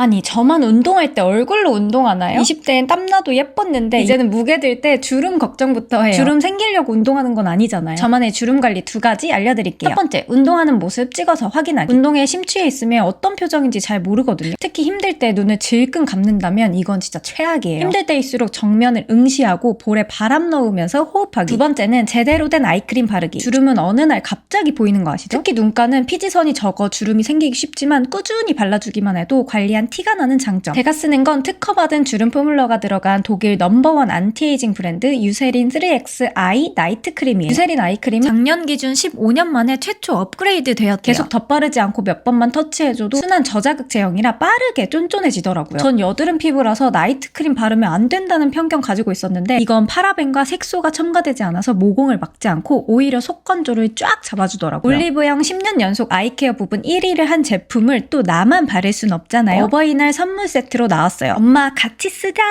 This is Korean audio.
아니 저만 운동할 때 얼굴로 운동하나요? 20대엔 땀나도 예뻤는데 이제는 무게 들 때 주름 걱정부터 해요. 주름 생기려고 운동하는 건 아니잖아요. 저만의 주름 관리 두 가지 알려드릴게요. 첫 번째, 운동하는 모습 찍어서 확인하기. 운동에 심취해 있으면 어떤 표정인지 잘 모르거든요. 특히 힘들 때 눈을 질끈 감는다면 이건 진짜 최악이에요. 힘들 때일수록 정면을 응시하고 볼에 바람 넣으면서 호흡하기. 두 번째는 제대로 된 아이크림 바르기. 주름은 어느 날 갑자기 보이는 거 아시죠? 특히 눈가는 피지선이 적어 주름이 생기기 쉽지만 꾸준히 발라주기만 해도 관리한 티가 나는 장점. 제가 쓰는 건 특허받은 주름 포뮬러가 들어간 독일 넘버원 안티에이징 브랜드 유세린 3X 아이 나이트 크림이에요. 유세린 아이 크림 작년 기준 15년 만에 최초 업그레이드 되었대요. 계속 덧바르지 않고 몇 번만 터치해줘도 순한 저자극 제형이라 빠르게 쫀쫀해지더라고요. 전 여드름 피부라서 나이트 크림 바르면 안 된다는 편견 가지고 있었는데 이건 파라벤과 색소가 첨가되지 않아서 모공을 막지 않고 오히려 속 건조를 쫙 잡아주더라고요. 올리브영 10년 연속 아이케어 부분 1위를 한 제품을 또 나만 바를 순 없잖아요. 어버이날 선물 세트로 나왔어요. 엄마 같이 쓰자.